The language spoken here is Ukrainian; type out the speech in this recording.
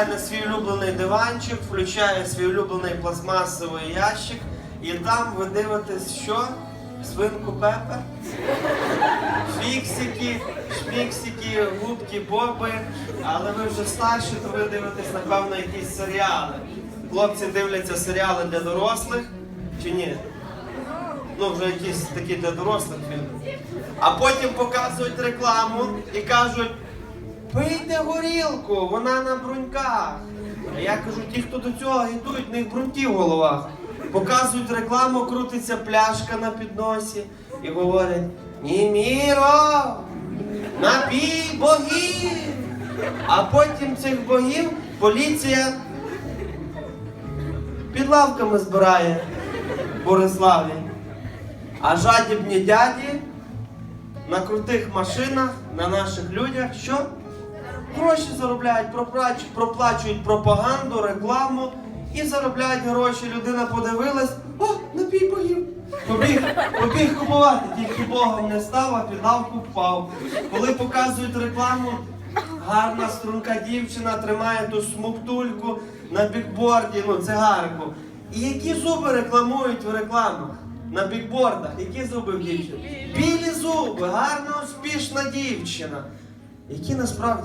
сідає на свій улюблений диванчик, включає свій улюблений пластмасовий ящик, і там ви дивитесь, що? Свинку Пепе? Фіксики, шміксики, губки, боби. Але ви вже старші, то ви дивитесь, напевно, якісь серіали. Хлопці дивляться серіали для дорослих чи ні? Ну, вже якісь такі для дорослих фільми. А потім показують рекламу і кажуть, пийте горілку, вона на бруньках. А я кажу, ті, хто до цього агітують, в них бруньки в головах. Показують рекламу, крутиться пляшка на підносі і говорять: Німіро, напій богів. А потім цих богів поліція під лавками збирає в Бориславі. А жадібні дяді на крутих машинах, на наших людях, що? Гроші заробляють, проплачують пропаганду, рекламу і заробляють гроші. Людина подивилась, о, напій богів. Побіг, побіг купувати, тільки Богом не став, а під лавку впав. Коли показують рекламу, гарна струнка дівчина тримає ту смуктульку на бікборді, ну цигарку. І які зуби рекламують в рекламах? На бікбордах, які зуби в дівчини? Білі зуби, гарна, успішна дівчина. Які насправді